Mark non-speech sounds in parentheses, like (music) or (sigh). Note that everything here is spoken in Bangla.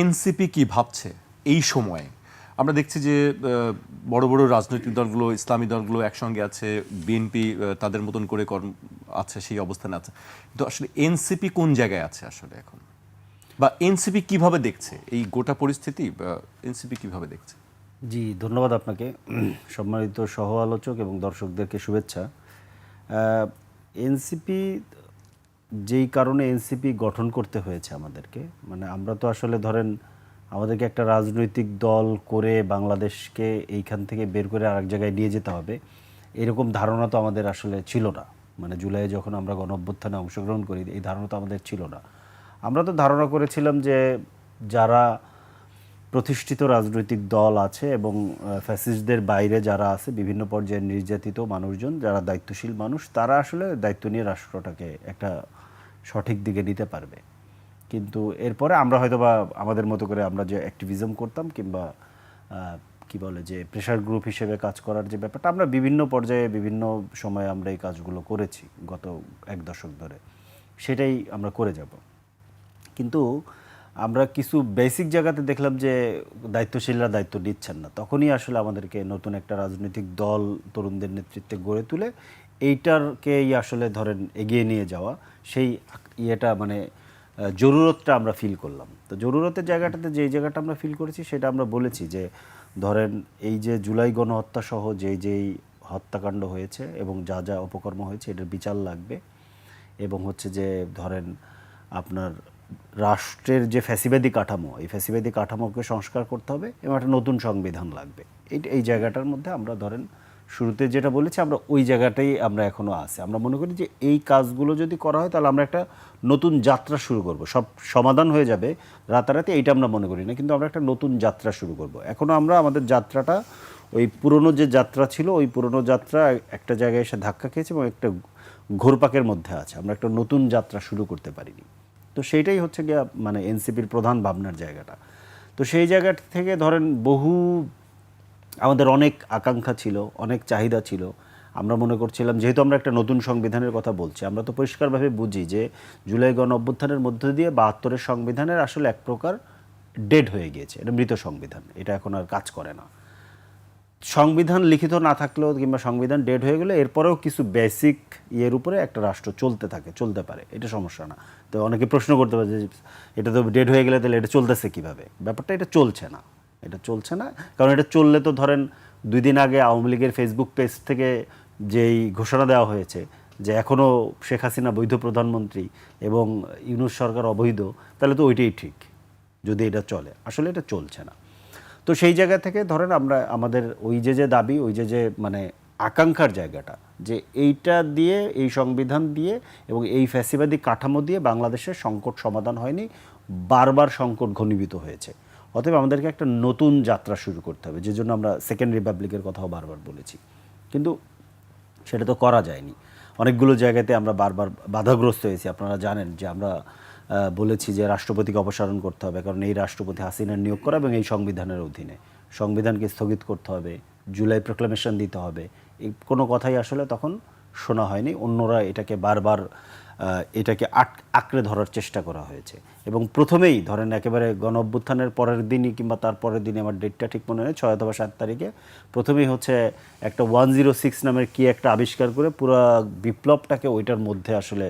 এনসিপি কি ভাবছে এই সময়ে? আমরা দেখছি যে বড় বড় রাজনৈতিক দলগুলো, ইসলামী দলগুলো একসঙ্গে আছে, বিএনপি তাদের মতন করে কর্ম আছে, সেই অবস্থানে আছে। কিন্তু আসলে এনসিপি কোন জায়গায় আছে আসলে এখন? বা এনসিপি কীভাবে দেখছে? এই গোটা পরিস্থিতি এনসিপি কীভাবে দেখছে? জি, ধন্যবাদ আপনাকে। (clears throat) সম্মানিত সহ আলোচক এবং দর্শকদেরকে শুভেচ্ছা। এনসিপি যেই কারণে এনসিপি গঠন করতে হয়েছে আমাদেরকে মানে আমরা তো আসলে ধরেন আমাদেরকে একটা রাজনৈতিক দল করে বাংলাদেশকে এইখান থেকে বের করে আরেক জায়গায় নিয়ে যেতে হবে, এরকম ধারণা তো আমাদের আসলে ছিল না। মানে জুলাইয়ে যখন আমরা গণ অভ্যুত্থানে অংশগ্রহণ করি, এই ধারণা তো আমাদের ছিল না। আমরা তো ধারণা করেছিলাম যে যারা প্রতিষ্ঠিত রাজনৈতিক দল আছে এবং ফ্যাসিস্টদের বাইরে যারা আছে, বিভিন্ন পর্যায়ে নির্যাতিত মানুষজন, যারা দায়িত্বশীল মানুষ, তারা আসলে দায়িত্ব নিয়ে রাষ্ট্রটাকে একটা সঠিক দিকে নিতে পারবে। কিন্তু এরপরে আমরা হয়তো বা আমাদের মতো করে আমরা যে অ্যাক্টিভিজম করতাম কিংবা কি বলে যে প্রেশার গ্রুপ হিসেবে কাজ করার যে ব্যাপারটা, আমরা বিভিন্ন পর্যায়ে, বিভিন্ন সময়ে আমরা এই কাজগুলো করেছি গত এক দশক ধরে। সেটাই আমরা করে যাব। কিন্তু আমরা কিছু বেসিক জায়গাতে দেখলাম যে দায়িত্বশীলরা দায়িত্ব নিচ্ছেন না। তখনই আসলে আমাদেরকে নতুন একটা রাজনৈতিক দল তরুণদের নেতৃত্বে গড়ে তুলে এইটারকেই আসলে ধরেন এগিয়ে নিয়ে যাওয়া, সেই ইয়েটা মানে জরুরতটা আমরা ফিল করলাম। তো জরুরতের জায়গাটাতে যেই জায়গাটা আমরা ফিল করেছি সেটা আমরা বলেছি যে, ধরেন এই যে জুলাই গণহত্যা সহ যেই যেই হত্যাকাণ্ড হয়েছে এবং যা যা অপকর্ম হয়েছে, এটার বিচার লাগবে। এবং হচ্ছে যে ধরেন আপনার রাষ্ট্রের যে ফ্যাসিবাদী কাঠামো, এই ফ্যাসিবাদী কাঠামোকে সংস্কার করতে হবে এবং একটা নতুন সংবিধান লাগবে। এই এই জায়গাটার মধ্যে আমরা ধরেন শুরুতে যেটা বলেছি, আমরা ওই জায়গাটাই আমরা এখনও আছি। আমরা মনে করি যে এই কাজগুলো যদি করা হয়, তাহলে আমরা একটা নতুন যাত্রা শুরু করব। সব সমাধান হয়ে যাবে রাতারাতি, এইটা আমরা মনে করি না, কিন্তু আমরা একটা নতুন যাত্রা শুরু করব। এখনও আমরা আমাদের যাত্রাটা, ওই পুরনো যে যাত্রা ছিল, ওই পুরনো যাত্রা একটা জায়গায় এসে ধাক্কা খেয়েছে এবং একটা ঘোরপাকের মধ্যে আছে। আমরা একটা নতুন যাত্রা শুরু করতে পারিনি। তো সেইটাই হচ্ছে গিয়া মানে এনসিপির প্রধান ভাবনার জায়গাটা। তো সেই জায়গা থেকে ধরেন বহু আমাদের অনেক আকাঙ্ক্ষা ছিল, অনেক চাহিদা ছিল। আমরা মনে করছিলাম, যেহেতু আমরা একটা নতুন সংবিধানের কথা বলছি, আমরা তো পরিষ্কারভাবে বুঝি যে জুলাই গণ অভ্যুত্থানের মধ্য দিয়ে বাহাত্তরের সংবিধানের আসলে এক প্রকার ডেড হয়ে গিয়েছে। এটা মৃত সংবিধান, এটা এখন আর কাজ করে না। সংবিধান লিখিত না থাকলেও কিংবা সংবিধান ডেড হয়ে গেলে এরপরেও কিছু বেসিক ইয়ের উপরে একটা রাষ্ট্র চলতে থাকে, চলতে পারে। এটা সমস্যা না। তো অনেকে প্রশ্ন করতে পারে যে, এটা তো ডেড হয়ে গেলে তাহলে এটা চলতেছে কীভাবে? ব্যাপারটা এটা চলছে না। এটা চলছে না। কারণ এটা চললে তো ধরেন দুই দিন আগে আওয়ামী লীগের ফেসবুক পেজ থেকে যেই ঘোষণা দেওয়া হয়েছে যে এখনও শেখ হাসিনা বৈধ প্রধানমন্ত্রী এবং ইউনুস সরকার অবৈধ, তাহলে তো ওইটাই ঠিক, যদি এটা চলে। আসলে এটা চলছে না। তো সেই জায়গা থেকে ধরেন আমরা, আমাদের ওই যে যে দাবি, ওই যে যে মানে আকাঙ্ক্ষার জায়গাটা, যে এইটা দিয়ে, এই সংবিধান দিয়ে এবং এই ফ্যাসিবাদী কাঠামো দিয়ে বাংলাদেশের সংকট সমাধান হয়নি, বারবার সংকট ঘনীভূত হয়েছে। অতএব আমাদেরকে একটা নতুন যাত্রা শুরু করতে হবে, যে জন্য আমরা সেকেন্ড রিপাবলিকের কথাও বারবার বলেছি। কিন্তু সেটা তো করা যায়নি। অনেকগুলো জায়গাতে আমরা বারবার বাধাগ্রস্ত হয়েছি, আপনারা জানেন যে আমরা বলেছি যে রাষ্ট্রপতিকে অপসারণ করতে হবে কারণ এই রাষ্ট্রপতি হাসিনার নিয়োগ করা এবং এই সংবিধানের অধীনে সংবিধানকে স্থগিত করতে হবে জুলাই প্রোক্লামেশন দিতে হবে। এই কোনো কথাই আসলে তখন শোনা হয়নি অন্যরা এটাকে বারবার এটাকে আট আঁকড়ে ধরার চেষ্টা করা হয়েছে। এবং প্রথমেই ধরেন একেবারে গণ অভ্যুত্থানের পরের দিনই কিংবা তার পরের দিনই আমার ডেটটা ঠিক মনে নেই ছয় অথবা সাত তারিখে প্রথমেই হচ্ছে একটা ওয়ান জিরো সিক্স নামের কি একটা আবিষ্কার করে পুরো বিপ্লবটাকে ওইটার মধ্যে আসলে